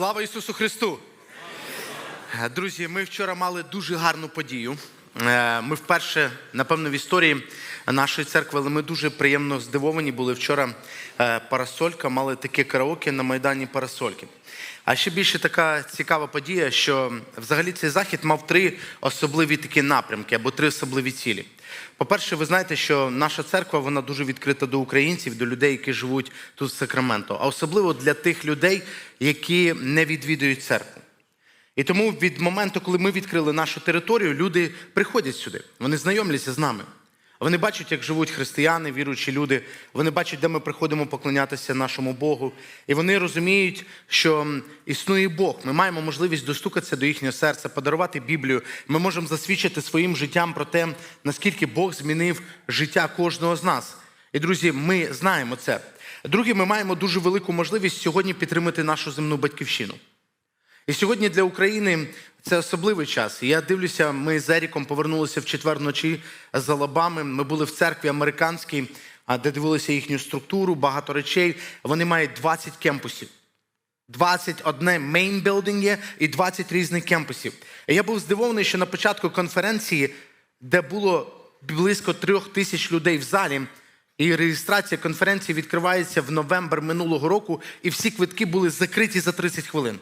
Слава Ісусу Христу! Е, Друзі, ми вчора мали дуже гарну подію. Е, Ми вперше, напевно, в історії нашої церкви, але ми дуже приємно здивовані були вчора. е, Парасолька мали таке караоке на Майдані Парасольки. А ще більше така цікава подія, що взагалі цей захід мав три особливі такі напрямки або три особливі цілі. По-перше, ви знаєте, що наша церква вона дуже відкрита до українців, до людей, які живуть тут в Сакраменто, а особливо для тих людей, які не відвідують церкву. І тому від моменту, коли ми відкрили нашу територію, люди приходять сюди, вони знайомляться з нами. Вони бачать, як живуть християни, віруючі люди. Вони бачать, де ми приходимо поклонятися нашому Богу. І вони розуміють, що існує Бог. Ми маємо можливість достукатися до їхнього серця, подарувати Біблію. Ми можемо засвідчити своїм життям про те, наскільки Бог змінив життя кожного з нас. І друзі, ми знаємо це. Друге, ми маємо дуже велику можливість сьогодні підтримати нашу земну батьківщину. І сьогодні для України це особливий час. Я дивлюся, ми з Еріком повернулися в четвер вночі з Алабами. Ми були в церкві американській, де дивилися їхню структуру, багато речей. Вони мають 20 кемпусів. 21 мейн білдинг є і 20 різних кемпусів. Я був здивований, що на початку конференції, де було близько трьох тисяч людей в залі, і реєстрація конференції відкривається в новембр минулого року, і всі квитки були закриті за 30 хвилин.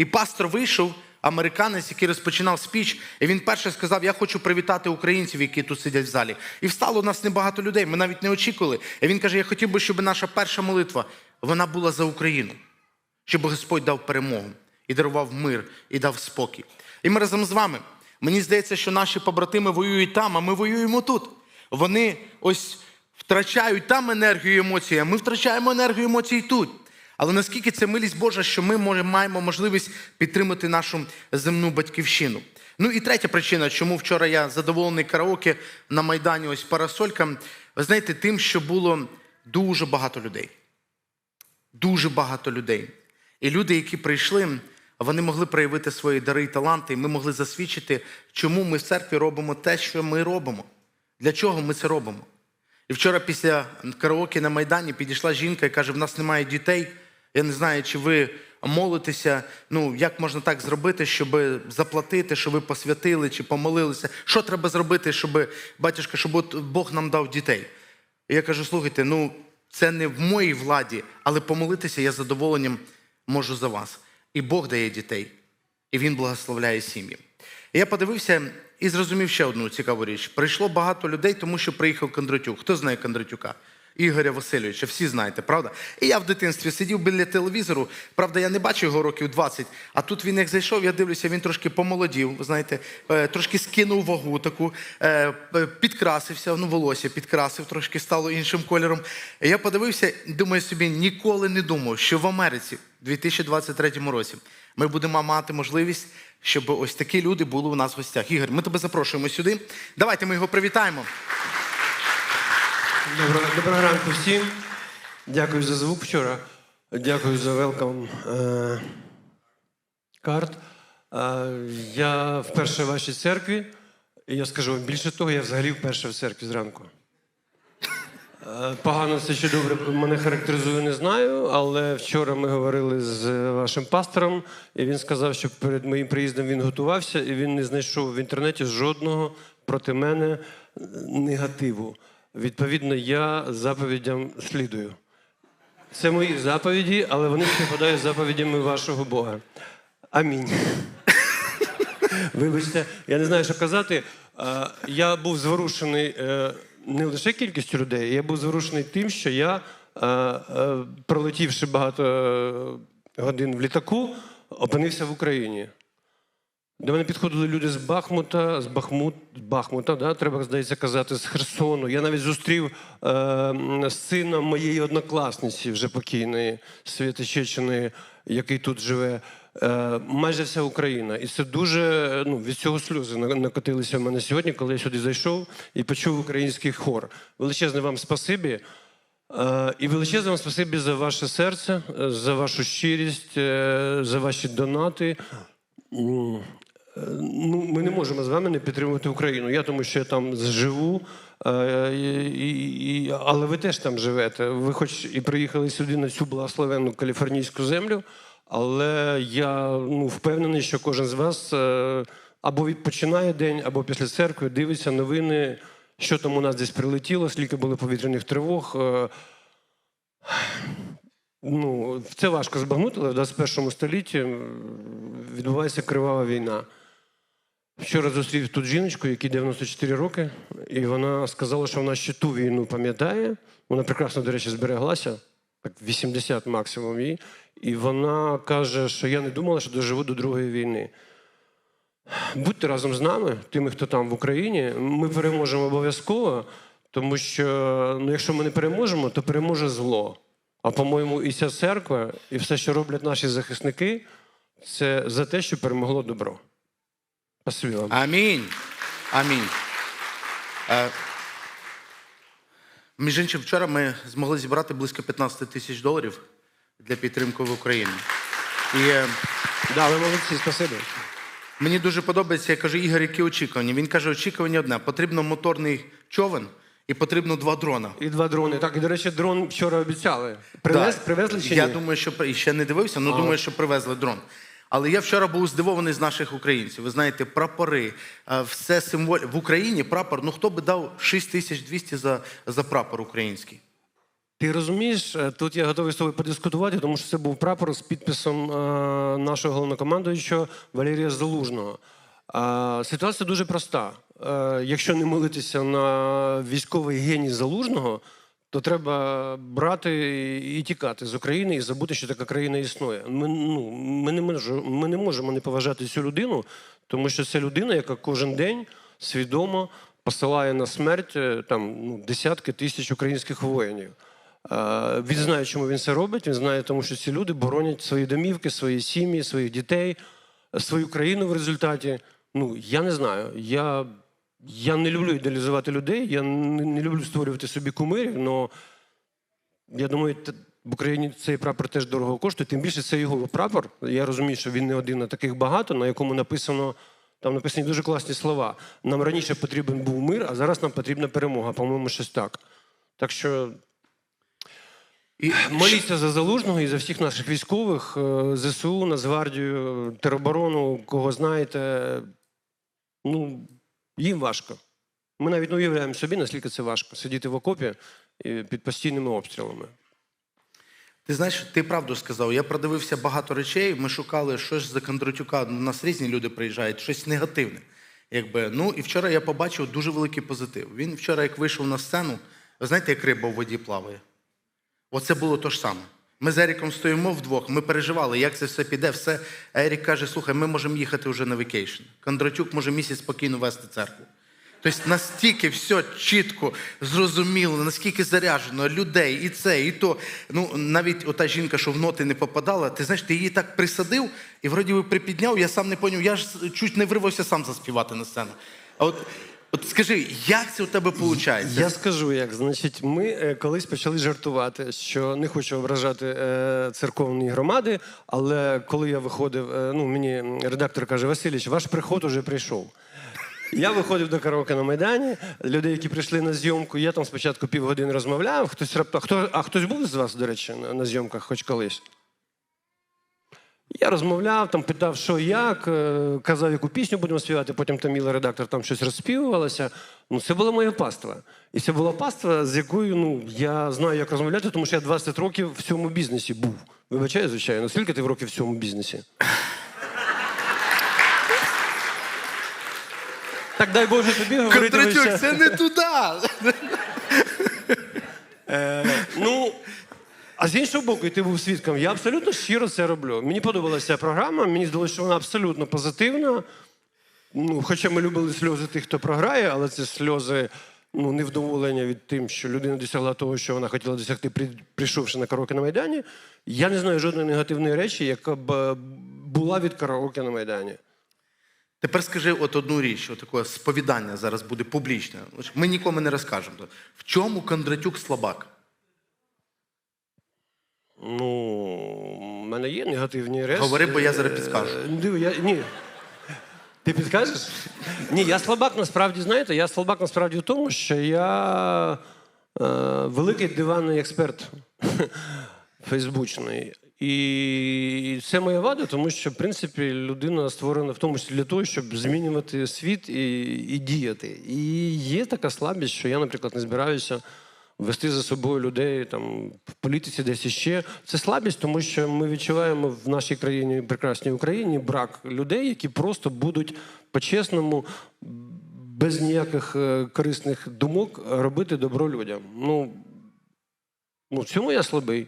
І пастор вийшов, американець, який розпочинав спіч, і він перше сказав: Я хочу привітати українців, які тут сидять в залі. І встало у нас небагато людей. Ми навіть не очікували. І він каже: Я хотів би, щоб наша перша молитва вона була за Україну, щоб Господь дав перемогу і дарував мир, і дав спокій. І ми разом з вами. Мені здається, що наші побратими воюють там, а ми воюємо тут. Вони ось втрачають там енергію і емоції, а ми втрачаємо енергію і емоції тут. Але наскільки це милість Божа, що ми може- маємо можливість підтримати нашу земну батьківщину. Ну і третя причина, чому вчора я задоволений караоке на Майдані, ось парасолька. Ви знаєте, тим, що було дуже багато людей. Дуже багато людей. І люди, які прийшли, вони могли проявити свої дари і таланти, і ми могли засвідчити, чому ми в церкві робимо те, що ми робимо. Для чого ми це робимо? І вчора після караоке на Майдані підійшла жінка і каже: в нас немає дітей. Я не знаю, чи ви молитеся. Ну, як можна так зробити, щоб заплатити, щоб ви посвятили чи помолилися? Що треба зробити, щоб батюшка, щоб от Бог нам дав дітей? І я кажу: слухайте, ну це не в моїй владі, але помолитися я з задоволенням можу за вас. І Бог дає дітей, і Він благословляє сім'ї. Я подивився і зрозумів ще одну цікаву річ. Прийшло багато людей, тому що приїхав Кондратюк. Хто знає Кондратюка? Ігоря Васильовича, всі знаєте, правда? І я в дитинстві сидів біля телевізору. Правда, я не бачив його років 20, а тут він як зайшов, я дивлюся, він трошки помолодів, знаєте, е, трошки скинув вагу таку, е, е, підкрасився, ну, волосся підкрасив, трошки стало іншим кольором. Я подивився, думаю собі, ніколи не думав, що в Америці в 2023 році ми будемо мати можливість, щоб ось такі люди були у нас в гостях. Ігор, ми тебе запрошуємо сюди. Давайте ми його привітаємо. Доброго, доброго ранку всім. Дякую за звук вчора. Дякую за велкам карт. Е, я вперше в вашій церкві. І я скажу вам більше того, я взагалі вперше в церкві зранку. Е, Погано це чи добре мене характеризує, не знаю. Але вчора ми говорили з вашим пастором, і він сказав, що перед моїм приїздом він готувався, і він не знайшов в інтернеті жодного проти мене е, негативу. Відповідно, я заповідям слідую. Це мої заповіді, але вони співпадають з заповідями вашого Бога. Амінь. Вибачте, я не знаю, що казати. Е, Я був зворушений е, не лише кількістю людей, я був зворушений тим, що я, е, пролетівши багато годин в літаку, опинився в Україні. До мене підходили люди з Бахмута, з Бахмут, Бахмута, да, треба, здається, казати, з Херсону. Я навіть зустрів е, сина моєї однокласниці, вже покійної Світи який тут живе. Е, майже вся Україна. І це дуже ну, від цього сльози накотилися в мене сьогодні, коли я сюди зайшов і почув український хор. Величезне вам спасибі. Е, І величезне вам спасибі за ваше серце, за вашу щирість, е, за ваші донати. Ну, ми не можемо з вами не підтримувати Україну. Я тому, що я там живу, е, але ви теж там живете. Ви хоч і приїхали сюди на цю благословенну каліфорнійську землю, Але я ну, впевнений, що кожен з вас е, або відпочинає день, або після церкви дивиться новини, що там у нас десь прилетіло, скільки було повітряних тривог. Е, Ну, це важко збагнути, але в 21 столітті відбувається кривава війна. Вчора зустрів тут жіночку, якій 94 роки, і вона сказала, що вона ще ту війну пам'ятає. Вона прекрасно, до речі, збереглася, так 80 максимум їй. І вона каже, що я не думала, що доживу до Другої війни. Будьте разом з нами, тими, хто там в Україні. Ми переможемо обов'язково, тому що ну, якщо ми не переможемо, то переможе зло. А по-моєму, і ця церква, і все, що роблять наші захисники, це за те, що перемогло добро. Спасибі вам. Амінь. Амінь. Е, між іншим, вчора ми змогли зібрати близько 15 тисяч доларів для підтримки в Україні. І е, Да, ви молодці, спасибі. мені дуже подобається, я кажу, Ігор, які очікування. Він каже, очікування одне: потрібно моторний човен і потрібно два дрона. І два дрони. Так, і до речі, дрон вчора обіцяли. Привез, Так. Привезли чи Я ні? думаю, що і ще не дивився, але думаю, що привезли дрон. Але я вчора був здивований з наших українців. Ви знаєте, прапори, е, все символь в Україні. Прапор. Ну хто би дав 6200 за, за прапор український? Ти розумієш, е, тут я готовий з тобою подискутувати, тому що це був прапор з підписом е, нашого головнокомандуючого Валерія Залужного. Е, ситуація дуже проста. Е, якщо не молитися на військовий геній Залужного, то треба брати і тікати з України і забути, що така країна існує. Ми, ну, ми, не, можемо, ми не можемо не поважати цю людину, тому що це людина, яка кожен день свідомо посилає на смерть е, там, ну, десятки тисяч українських воїнів. Е, Він знає, чому він це робить. Він знає, тому що ці люди боронять свої домівки, свої сім'ї, своїх дітей, свою країну в результаті. Ну, я не знаю. Я, я не люблю ідеалізувати людей, я не, люблю створювати собі кумирів, але я думаю, в Україні цей прапор теж дорого коштує. Тим більше це його прапор. Я розумію, що він не один, а таких багато, на якому написано. Там написані дуже класні слова. Нам раніше потрібен був мир, а зараз нам потрібна перемога. По-моєму, щось так. Так що І Моліться за залужного і за всіх наших військових, е, ЗСУ, Нацгвардію, тероборону, кого знаєте. Ну, їм важко. Ми навіть не уявляємо собі, наскільки це важко сидіти в окопі е, під постійними обстрілами. Ти знаєш, ти правду сказав. Я продивився багато речей. Ми шукали щось за Кондратюка. У нас різні люди приїжджають, щось негативне. Якби. Ну і вчора я побачив дуже великий позитив. Він вчора, як вийшов на сцену, ви знаєте, як риба в воді плаває. Оце було то ж саме. Ми з Еріком стоїмо вдвох, ми переживали, як це все піде. Все. Ерік каже: слухай, ми можемо їхати вже на вікейшн. Кондратюк може місяць спокійно вести церкву. Тобто настільки все чітко, зрозуміло, наскільки заряджено людей, і це, і то. Ну, навіть ота жінка, що в ноти не попадала, ти знаєш, ти її так присадив і вроді би припідняв, я сам не поняв, я ж чуть не вирвався сам заспівати на сцену. А от, от скажи, як це у тебе виходить? Я скажу, як значить, ми е, колись почали жартувати, що не хочу ображати е, церковні громади, але коли я виходив, е, ну мені редактор каже: Васильович, ваш приход уже прийшов. Я виходив до караоке на Майдані, людей, які прийшли на зйомку, я там спочатку півгодини розмовляв. Хтось рапта- хто, а хтось був з вас, до речі, на, на зйомках хоч колись? Я розмовляв, там питав, що як, е, казав, яку пісню будемо співати, потім там Міла редактор там щось розспівувалося. Ну, це була моя паства. І це була паства, з якою ну, я знаю, як розмовляти, тому що я 20 років в цьому бізнесі був. Вибачаю, звичайно, скільки ти в років в цьому бізнесі? Так дай Боже тобі говорити. Кондратюк, це не туди. Ну, а з іншого боку, і ти був свідком, я абсолютно щиро це роблю. Мені подобалася програма, мені здалося, що вона абсолютно позитивна. Ну, хоча ми любили сльози тих, хто програє, але це сльози ну, невдоволення від тим, що людина досягла того, що вона хотіла досягти, прийшовши на караоке на Майдані. Я не знаю жодної негативної речі, яка б е, була від караоке на Майдані. Тепер скажи от одну річ, отаке сповідання зараз буде публічне. Ми нікому не розкажемо. В чому Кондратюк слабак? Ну, в мене є негативні речі. Говори, бо я зараз підскажу. Е, Диви, я, ні. Ти підкажеш? Ні, я слабак насправді, знаєте, я слабак насправді в тому, що я е, великий диванний експерт фейсбучний. І це моя вада, тому що, в принципі, людина створена в тому числі для того, щоб змінювати світ і, і діяти. І є така слабість, що я, наприклад, не збираюся вести за собою людей там в політиці, десь іще. Це слабість, тому що ми відчуваємо в нашій країні, прекрасній Україні, брак людей, які просто будуть по-чесному, без ніяких е, корисних думок робити добро людям. Ну, ну в цьому я слабий.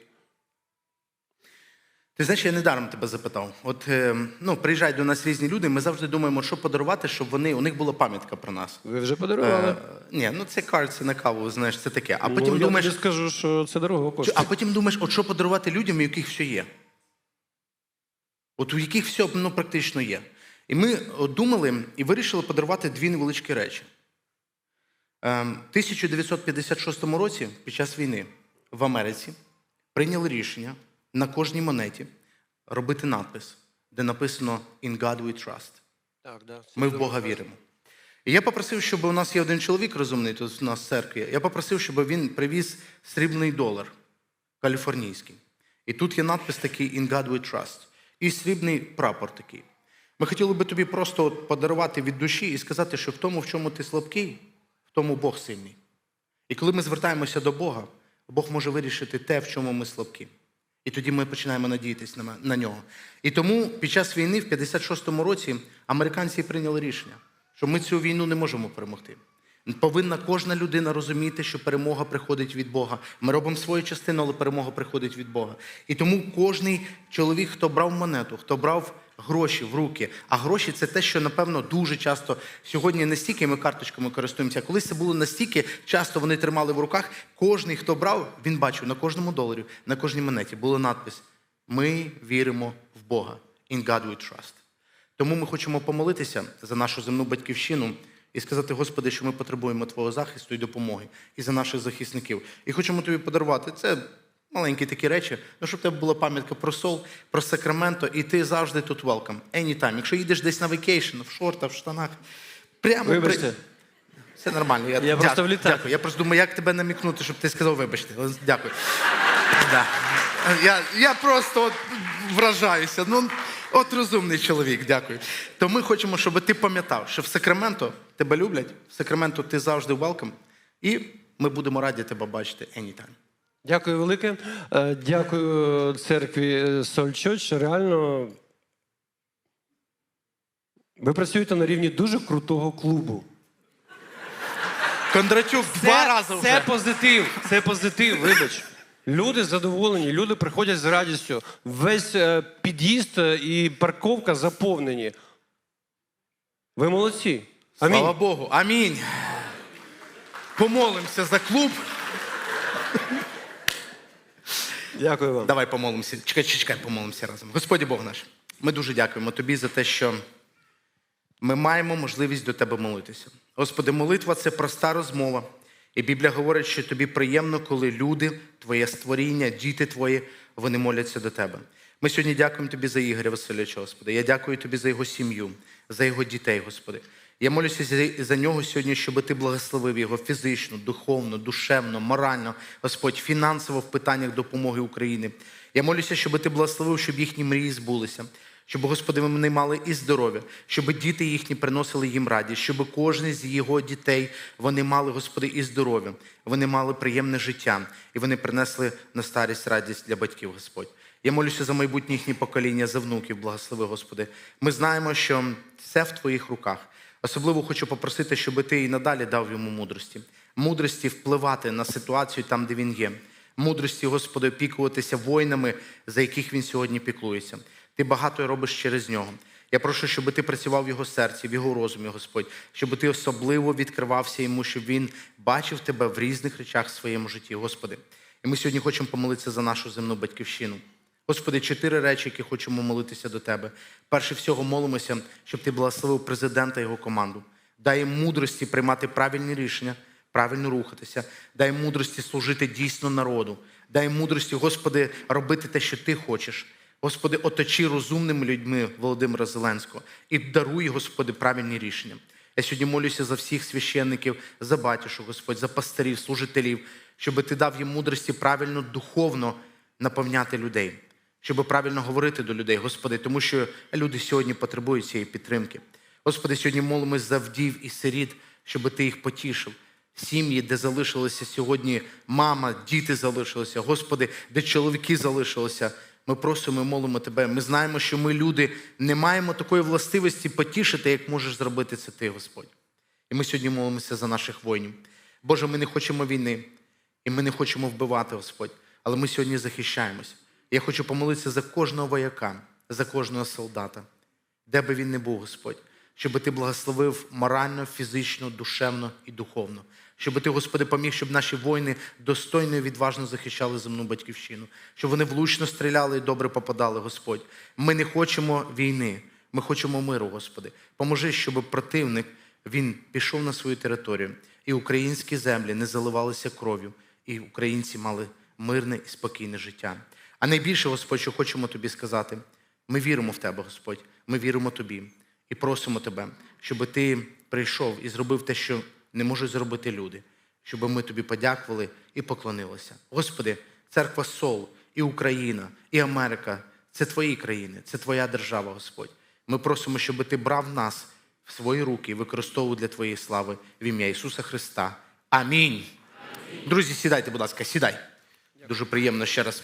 Ти знаєш, я недаром тебе запитав. От е, ну, приїжджають до нас різні люди, ми завжди думаємо, що подарувати, щоб вони, у них була пам'ятка про нас. Ви вже подарували. Е, ні, ну це карт, це на каву, знаєш, це таке. А потім ну, я думаєш, тобі скажу, що це дорого коштує. А потім думаєш, от що подарувати людям, у яких все є. От у яких все ну, практично є. І ми думали і вирішили подарувати дві невеличкі речі. Ем, 1956 році, під час війни, в Америці прийняли рішення на кожній монеті робити надпис, де написано In God we trust. Так, да. Ми в Бога віримо. І я попросив, щоб у нас є один чоловік розумний тут у нас в церкві. Я попросив, щоб він привіз срібний долар каліфорнійський. І тут є надпис такий In God we trust. І срібний прапор такий. Ми хотіли би тобі просто подарувати від душі і сказати, що в тому, в чому ти слабкий, в тому Бог сильний. І коли ми звертаємося до Бога, Бог може вирішити те, в чому ми слабкі. І тоді ми починаємо надіятися на, на нього. І тому під час війни, в 56-му році, американці прийняли рішення, що ми цю війну не можемо перемогти. Повинна кожна людина розуміти, що перемога приходить від Бога. Ми робимо свою частину, але перемога приходить від Бога. І тому кожний чоловік, хто брав монету, хто брав гроші в руки, а гроші це те, що напевно дуже часто сьогодні не стільки ми карточками користуємося. Колись це було настільки часто вони тримали в руках. Кожний, хто брав, він бачив на кожному доларі, на кожній монеті було надпис: Ми віримо в Бога. In God we trust. Тому ми хочемо помолитися за нашу земну батьківщину і сказати, Господи, що ми потребуємо Твого захисту і допомоги і за наших захисників. І хочемо тобі подарувати. Це маленькі такі речі, ну, щоб тебе була пам'ятка про сол, про Сакраменто, і ти завжди тут welcome. Anytime. Якщо їдеш десь на вейкейшн, в шортах, в штанах, прямо при- Вибачте. Все нормально. Я, Я просто в літак. Дякую. Я просто думаю, як тебе намікнути, щоб ти сказав, вибачте. Дякую. Да. Я, я просто от вражаюся. Ну, от розумний чоловік, дякую. То ми хочемо, щоб ти пам'ятав, що в Сакраменто тебе люблять, в Сакраменто ти завжди welcome, і ми будемо раді тебе бачити anytime. Дякую велике. Е, Дякую церкві Soul Church. Реально. Ви працюєте на рівні дуже крутого клубу. Кондратюк два рази це позитив. Це позитив, вибач. Люди задоволені, люди приходять з радістю. Весь е, під'їзд е, і парковка заповнені. Ви молодці. Амінь. Слава Богу. Амінь. Помолимося за клуб. Дякую вам. Давай помолимося. Чекай, чекай, помолимося разом. Господі Бог наш, ми дуже дякуємо тобі за те, що ми маємо можливість до тебе молитися. Господи, молитва це проста розмова. І Біблія говорить, що тобі приємно, коли люди, твоє створіння, діти твої, вони моляться до тебе. Ми сьогодні дякуємо тобі за Ігоря Васильовича, Господи. Я дякую тобі за його сім'ю, за його дітей, Господи. Я молюся за, нього сьогодні, щоб ти благословив його фізично, духовно, душевно, морально, Господь, фінансово в питаннях допомоги України. Я молюся, щоб ти благословив, щоб їхні мрії збулися. Щоб, Господи, вони мали і здоров'я, щоб діти їхні приносили їм радість, щоб кожен з його дітей вони мали, Господи, і здоров'я, вони мали приємне життя, і вони принесли на старість радість для батьків, Господь. Я молюся за майбутнє їхнє покоління, за внуків, благослови, Господи. Ми знаємо, що все в Твоїх руках. Особливо хочу попросити, щоб ти і надалі дав йому мудрості, мудрості впливати на ситуацію там, де він є, мудрості, Господи, опікуватися воїнами, за яких він сьогодні піклується. Ти багато робиш через нього. Я прошу, щоб ти працював в його серці, в його розумі, Господь, щоб ти особливо відкривався йому, щоб він бачив тебе в різних речах в своєму житті, Господи. І ми сьогодні хочемо помолитися за нашу земну батьківщину. Господи, чотири речі, які хочемо молитися до Тебе. Перше всього молимося, щоб Ти благословив президента і його команду. Дай їм мудрості приймати правильні рішення, правильно рухатися. Дай мудрості служити дійсно народу. Дай мудрості, Господи, робити те, що Ти хочеш. Господи, оточи розумними людьми Володимира Зеленського і даруй, Господи, правильні рішення. Я сьогодні молюся за всіх священників, за батюшок, Господь, за пастирів, служителів, щоб Ти дав їм мудрості правильно, духовно наповняти людей. Щоб правильно говорити до людей, Господи, тому що люди сьогодні потребують цієї підтримки. Господи, сьогодні молимось за вдів і сиріт, щоб Ти їх потішив. Сім'ї, де залишилися сьогодні мама, діти залишилися, Господи, де чоловіки залишилися. Ми просимо і молимо Тебе. Ми знаємо, що ми, люди, не маємо такої властивості потішити, як можеш зробити це Ти, Господь. І ми сьогодні молимося за наших воїнів. Боже, ми не хочемо війни, і ми не хочемо вбивати, Господь, але ми сьогодні захищаємось. Я хочу помолитися за кожного вояка, за кожного солдата, де би він не був, Господь, щоб ти благословив морально, фізично, душевно і духовно. Щоб ти, Господи, поміг, щоб наші воїни достойно і відважно захищали земну батьківщину, щоб вони влучно стріляли і добре попадали, Господь. Ми не хочемо війни, ми хочемо миру, Господи. Поможи, щоб противник він пішов на свою територію, і українські землі не заливалися кров'ю, і українці мали мирне і спокійне життя. А найбільше, Господь, що хочемо тобі сказати, ми віримо в Тебе, Господь, ми віримо Тобі і просимо Тебе, щоб Ти прийшов і зробив те, що не можуть зробити люди, щоб ми Тобі подякували і поклонилися. Господи, церква Сол, і Україна, і Америка це Твої країни, це Твоя держава, Господь. Ми просимо, щоб Ти брав нас в свої руки і використовував для Твоєї слави в ім'я Ісуса Христа. Амінь. Друзі, сідайте, будь ласка, сідай. Дуже приємно ще раз